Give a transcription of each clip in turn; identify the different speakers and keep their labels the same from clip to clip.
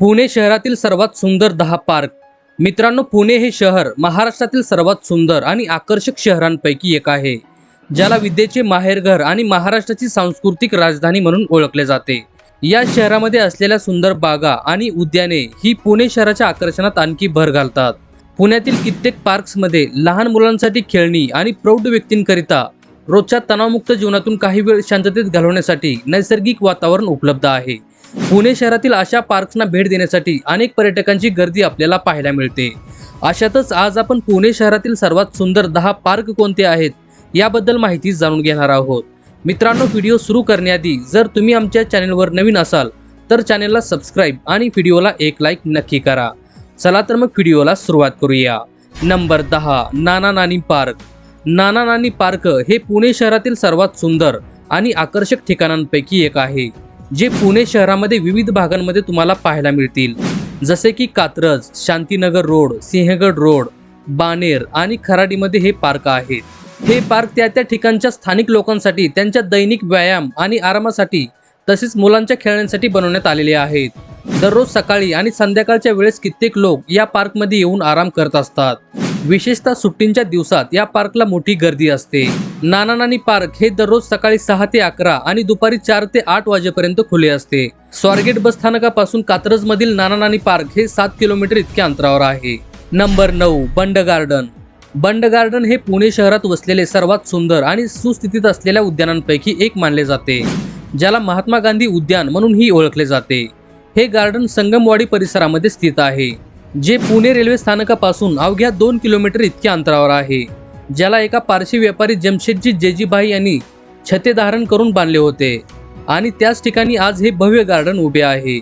Speaker 1: पुणे शहरातील सर्वात सुंदर दहा पार्क. मित्रांनो पुणे हे शहर महाराष्ट्रातील सर्वात सुंदर आणि आकर्षक शहरांपैकी एक आहे ज्याला विद्येचे माहेरघर आणि महाराष्ट्राची सांस्कृतिक राजधानी म्हणून ओळखले जाते. या शहरामध्ये असलेल्या सुंदर बागा आणि उद्याने ही पुणे शहराच्या आकर्षणात आणखी भर घालतात. पुण्यातील कित्येक पार्क्समध्ये लहान मुलांसाठी खेळणी आणि प्रौढ व्यक्तींकरिता रोजच्या तणावमुक्त जीवनातून काही वेळ शांततेत घालवण्यासाठी नैसर्गिक वातावरण उपलब्ध आहे. पुणे शहरातील अशा पार्क्सना भेट देण्यासाठी अनेक पर्यटकांची गर्दी आपल्याला पाहायला मिळते. अशातच आज आपण पुणे शहरातील सर्वात सुंदर दहा पार्क कोणते आहेत याबद्दल माहिती जाणून घेणार आहोत. मित्रांनो व्हिडिओ सुरू करण्याआधी जर तुम्ही आमच्या चॅनलवर नवीन असाल तर चॅनेलला सबस्क्राईब आणि व्हिडिओला एक लाईक नक्की करा. चला तर मग व्हिडिओला सुरुवात करूया. नंबर दहा नाना नानी पार्क. नाना नानी पार्क हे पुणे शहरातील सर्वात सुंदर आणि आकर्षक ठिकाणांपैकी एक आहे. जे पुणे शहरामध्ये विविध भागांमध्ये तुम्हाला पाहायला मिळतील. जसे की कात्रज शांतीनगर रोड सिंहगड रोड बानेर आणि खराडीमध्ये हे पार्क आहेत. हे पार्क त्या त्या ठिकाणच्या स्थानिक लोकांसाठी त्यांच्या दैनिक व्यायाम आणि आरामासाठी तसेच मुलांच्या खेळण्यासाठी बनवण्यात आलेले आहेत. दररोज सकाळी आणि संध्याकाळच्या वेळेस कित्येक लोक या पार्कमध्ये येऊन आराम करत असतात. विशेषतः सुट्टींच्या दिवसात या पार्कला मोठी गर्दी असते. नाना नानी पार्क हे दररोज सकाळी सहा ते अकरा आणि दुपारी चार ते आठ वाजेपर्यंत खुले असते. स्वारगेट बस स्थानकापासून कात्रज मधील नाना नानी पार्क हे सात किलोमीटर इतक्या अंतरावर आहे. नंबर नऊ बंड गार्डन. बंड गार्डन हे पुणे शहरात वसलेले सर्वात सुंदर आणि सुस्थितीत असलेल्या उद्यानांपैकी एक मानले जाते ज्याला महात्मा गांधी उद्यान म्हणूनही ओळखले जाते. हे गार्डन संगमवाडी परिसरामध्ये स्थित आहे. जे पुणे रेल्वे स्थानकापासून अवघ्या दोन किलोमीटर इतक्या अंतरावर आहे ज्याला एका पारशी व्यापारी जमशेदजी जेजीभाई यांनी छते धारण करून बांधले होते. आणि त्याच ठिकाणी आज हे भव्य गार्डन उभे आहे.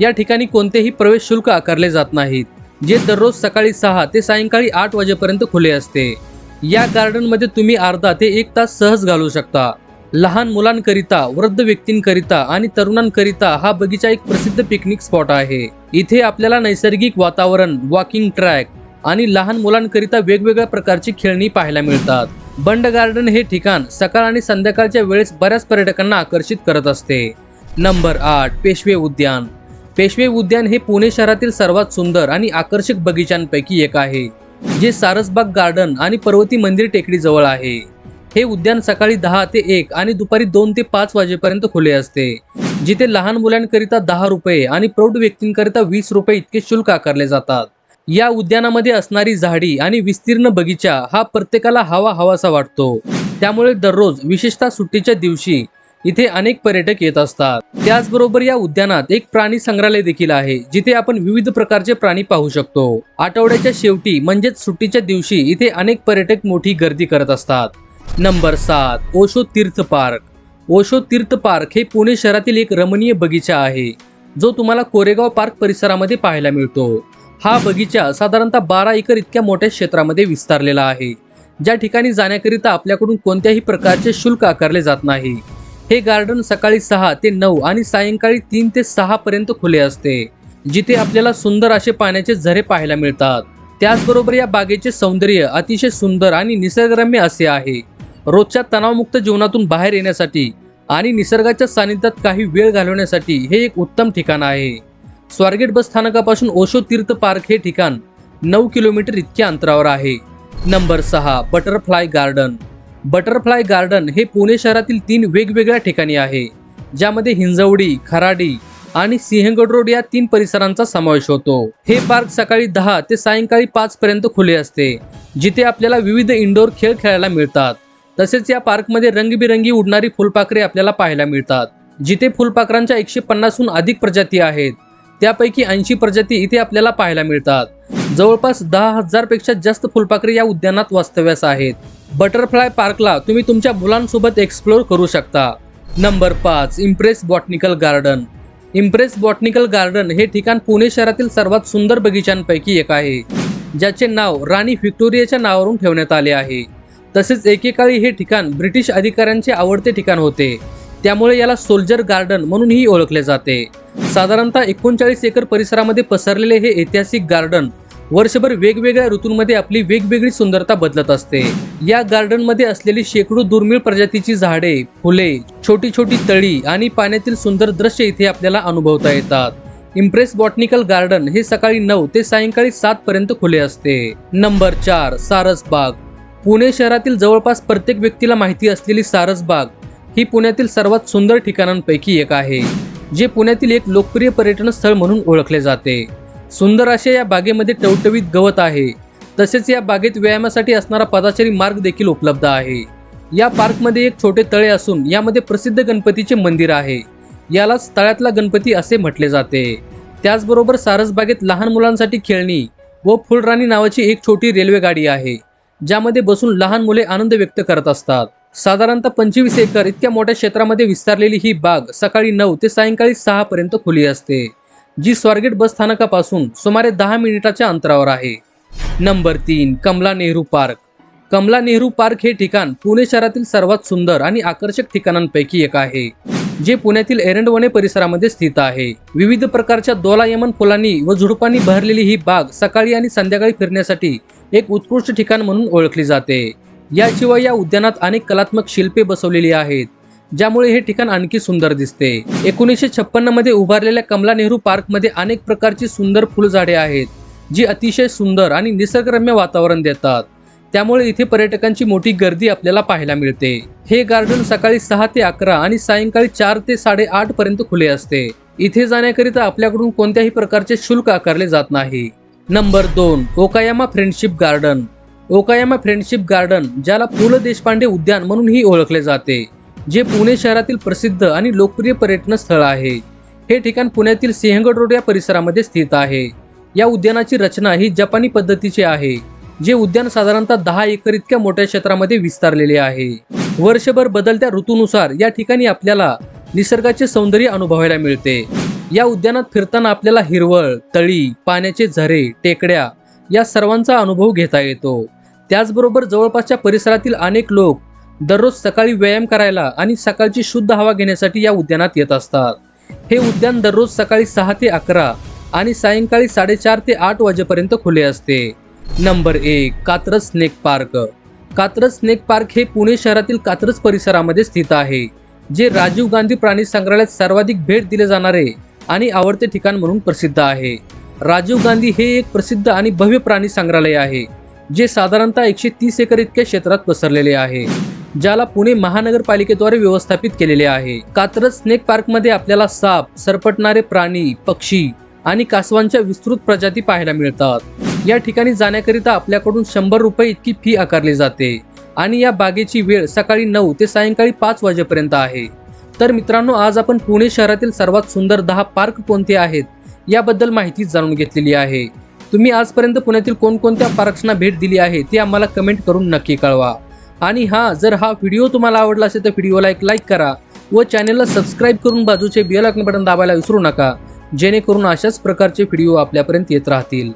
Speaker 1: या ठिकाणी कोणतेही प्रवेश शुल्क आकारले जात नाहीत जे दररोज सकाळी सहा ते सायंकाळी आठ वाजेपर्यंत खुले असते. या गार्डनमध्ये तुम्ही अर्धा ते एक तास सहज घालू शकता. लहान मुलांकरिता वृद्ध व्यक्तींकरिता आणि तरुणांकरिता हा बगीचा एक प्रसिद्ध पिकनिक स्पॉट आहे. इथे आपल्याला नैसर्गिक वातावरण वॉकिंग ट्रॅक आणि लहान मुलांकरिता वेगवेगळ्या प्रकारची खेळणी पाहायला मिळतात. बंड गार्डन हे ठिकाण सकाळ आणि संध्याकाळच्या वेळेस बऱ्याच पर्यटकांना आकर्षित करत असते. नंबर आठ पेशवे उद्यान. पेशवे उद्यान हे पुणे शहरातील सर्वात सुंदर आणि आकर्षक बगीचांपैकी एक आहे जे सारसबाग गार्डन आणि पर्वती मंदिर टेकडीजवळ आहे. हे उद्यान सकाळी दहा ते एक आणि दुपारी दोन ते पाच वाजेपर्यंत खुले असते. जिथे लहान मुलांकरिता दहा रुपये आणि प्रौढ व्यक्तींकरिता वीस रुपये इतके शुल्क आकारले जातात. या उद्यानामध्ये असणारी झाडी आणि विस्तीर्ण बगीचा हा प्रत्येकाला हवा हवासा वाटतो. त्यामुळे दररोज विशेषतः सुट्टीच्या दिवशी इथे अनेक पर्यटक येत असतात. त्याचबरोबर या उद्यानात एक प्राणी संग्रहालय देखील आहे जिथे आपण विविध प्रकारचे प्राणी पाहू शकतो. आठवड्याच्या शेवटी म्हणजेच सुट्टीच्या दिवशी इथे अनेक पर्यटक मोठी गर्दी करत असतात. नंबर सात ओशो तीर्थ पार्क. ओशो तीर्थ पार्क हे पुणे शहरातील एक रमणीय बगीचा आहे जो तुम्हाला कोरेगाव पार्क परिसरामध्ये पाहायला मिळतो. हा बगीचा साधारणतः बारा एकर इतक्या मोठ्या क्षेत्रामध्ये विस्तारलेला आहे ज्या ठिकाणी जाण्याकरिता आपल्याकडून कोणत्याही प्रकारचे शुल्क आकारले जात नाही. हे गार्डन सकाळी सहा ते नऊ आणि सायंकाळी तीन ते सहा पर्यंत खुले असते जिथे आपल्याला सुंदर असे पाण्याचे झरे पाहायला मिळतात. त्याचबरोबर या बागेचे सौंदर्य अतिशय सुंदर आणि निसर्गरम्य असे आहे. रोजच्या तणावमुक्त जीवनातून बाहेर येण्यासाठी आणि निसर्गाच्या सानिध्यात काही वेळ घालवण्यासाठी हे एक उत्तम ठिकाण आहे. स्वारगेट बस स्थानकापासून ओशो तीर्थ पार्क हे ठिकाण नऊ किलोमीटर इतक्या अंतरावर आहे. नंबर सहा बटरफ्लाय गार्डन. बटरफ्लाय गार्डन हे पुणे शहरातील तीन वेगवेगळ्या ठिकाणी आहे ज्यामध्ये हिंजवडी खराडी आणि सिंहगड रोड या तीन परिसरांचा समावेश होतो. हे पार्क सकाळी दहा ते सायंकाळी पाच पर्यंत खुले असते जिथे आपल्याला विविध इंडोर खेळ खेळायला मिळतात. तसेच या पार्कमध्ये रंगबिरंगी उडणारी फुलपाखरे आपल्याला पाहायला मिळतात जिथे फुलपाखरांच्या एकशे पन्नासहून अधिक प्रजाती आहेत. त्यापैकी ऐंशी प्रजाती इथे आपल्याला पाहायला मिळतात. जवळपास दहा हजारपेक्षा जास्त फुलपाखरे या उद्यानात वास्तव्यास आहेत. बटरफ्लाय पार्कला तुम्ही तुमच्या मुलांसोबत एक्सप्लोर करू शकता. नंबर पाच Empress botanical garden. Empress botanical garden हे ठिकाण पुणे शहरातील सर्वात सुंदर बगीचांपैकी एक आहे ज्याचे नाव राणी व्हिक्टोरियाच्या नावावरून ठेवण्यात आले आहे. तसेच एकेकाळी हे ठिकाण ब्रिटिश अधिकाऱ्यांचे आवडते ठिकाण होते. त्यामुळे याला सोल्जर गार्डन म्हणूनही ओळखले जाते. साधारणतः एकोणचाळीस एकर परिसरामध्ये पसरलेले हे ऐतिहासिक गार्डन वर्षभर वेगवेगळ्या ऋतूंमध्ये आपली वेगवेगळी सुंदरता बदलत असते. या गार्डनमध्ये असलेली शेकडो दुर्मिळ प्रजातीची झाडे फुले छोटी छोटी तळी आणि पाण्यातील सुंदर दृश्य इथे आपल्याला अनुभवता येतात. इम्प्रेस बॉटनिकल गार्डन हे सकाळी नऊ ते सायंकाळी सात पर्यंत खुले असते. नंबर चार सारसबाग. पुणे शहरातील जवळपास प्रत्येक व्यक्तीला माहिती असलेली सारसबाग ही पुण्यातील सर्वात सुंदर ठिकाणांपैकी एक आहे जे पुण्यातील एक लोकप्रिय पर्यटन स्थळ म्हणून ओळखले जाते. सुंदर अशा या बागेमध्ये टवटवीत गवत आहे तसेच या बागेत व्यायामासाठी असणारा पदाचारी मार्ग देखील उपलब्ध आहे. या पार्कमध्ये एक छोटे तळे असून यामध्ये प्रसिद्ध गणपतीचे मंदिर आहे. यालाच तळ्यातला गणपती असे म्हटले जाते. त्याचबरोबर सारसबागेत लहान मुलांसाठी खेळणी व फुलराणी नावाची एक छोटी रेल्वे गाडी आहे. ज्यामध्ये बसून लहान मुले आनंद व्यक्त करत असतात. साधारणतः पंचवीस एकर इतक्या मोठ्या क्षेत्रामध्ये विस्तारलेली ही बाग सकाळी नऊ ते सायंकाळी सहा पर्यंत खुली असते जी स्वारगेट बस स्थानकापासून सुमारे दहा मिनिटाच्या अंतरावर आहे. नंबर तीन कमला नेहरू पार्क. कमला नेहरू पार्क हे ठिकाण पुणे शहरातील सर्वात सुंदर आणि आकर्षक ठिकाणांपैकी एक आहे. जे पुण्यातील एरंडवणे परिसरामध्ये स्थित आहे. विविध प्रकारच्या दोलायमन फुलांनी व झुडपांनी भरलेली ही बाग सकाळी आणि संध्याकाळी फिरण्यासाठी एक उत्कृष्ट ठिकाण म्हणून ओळखली जाते. याशिवाय या उद्यानात अनेक कलात्मक शिल्पे बसवलेली आहेत ज्यामुळे हे ठिकाण आणखी सुंदर दिसते. एकोणीसशे छप्पन्नमध्ये उभारलेल्या कमला नेहरू पार्कमध्ये अनेक प्रकारची सुंदर फुलझाडे आहेत जी अतिशय सुंदर आणि निसर्गरम्य वातावरण देतात. त्यामुळे इथे पर्यटकांची मोठी गर्दी आपल्याला पाहायला मिळते. हे गार्डन सकाळी सहा ते अकरा आणि सायंकाळी चार ते साडेआठ पर्यंत खुले असते. इथे जाण्याकरिता आपल्याकडून कोणत्याही प्रकारचे शुल्क आकारले जात नाही. नंबर दोन Okayama friendship garden. Okayama friendship garden ज्याला पु ल देशपांडे उद्यान म्हणूनही ओळखले जाते जे पुणे शहरातील प्रसिद्ध आणि लोकप्रिय पर्यटन स्थळ आहे. हे ठिकाण पुण्यातील सिंहगड रोड या परिसरामध्ये स्थित आहे. या उद्यानाची रचना ही जपानी पद्धतीची आहे. जे उद्यान साधारणतः दहा एकर इतक्या मोठ्या क्षेत्रामध्ये विस्तारलेले आहे. वर्षभर बदलत्या ऋतूनुसार या ठिकाणी आपल्याला निसर्गाचे सौंदर्य अनुभवायला मिळते. या उद्यानात फिरताना आपल्याला हिरवळ तळी पाण्याचे झरे टेकड्या या सर्वांचा अनुभव घेता येतो. त्याचबरोबर जवळपासच्या परिसरातील अनेक लोक दररोज सकाळी व्यायाम करायला आणि सकाळची शुद्ध हवा घेण्यासाठी या उद्यानात येत असतात. हे उद्यान दररोज सकाळी सहा ते अकरा आणि सायंकाळी साडेचार ते आठ वाजेपर्यंत खुले असते. नंबर एक Katraj snake park. Katraj snake park हे पुणे शहरातील कात्रज परिसरामध्ये स्थित आहे जे राजीव गांधी प्राणी संग्रहालयात सर्वाधिक भेट दिले जाणारे आणि आवडते ठिकाण म्हणून प्रसिद्ध आहे. राजीव गांधी हे एक प्रसिद्ध आणि भव्य प्राणी संग्रहालय आहे जे साधारणतः एकशे तीस एकर इतक्या क्षेत्रात पसरलेले आहे ज्याला पुणे महानगरपालिकेद्वारे व्यवस्थापित केलेले आहे. कात्रज स्नेक पार्कमध्ये आपल्याला साप सरपटणारे प्राणी पक्षी आणि कासवांच्या विस्तृत प्रजाती पाहायला मिळतात. या ठिकाणी जाण्याकरिता आपल्याकडून शंभर रुपये इतकी फी आकारली जाते. आणि या बागेची वेळ सकाळी नऊ ते सायंकाळी पाच वाजेपर्यंत आहे. तर मित्रांनो आज आपण पुणे शहरातील सर्वात सुंदर दहा पार्क कोणते आहेत याबद्दल माहिती जाणून घेतलेली आहे. तुम्ही आजपर्यंत पुण्यातील कोणकोणत्या पार्क्सना भेट दिली आहे ते आम्हाला कमेंट करून नक्की कळवा. आणि हां जर हा व्हिडिओ तुम्हाला आवडला असेल तर व्हिडिओला एक लाईक करा व चॅनलला सबस्क्राईब करून बाजूचे बेल आयकॉन बटन दाबायला विसरू नका. जेणेकरून अशाच प्रकारचे व्हिडिओ आपल्यापर्यंत येत राहतील.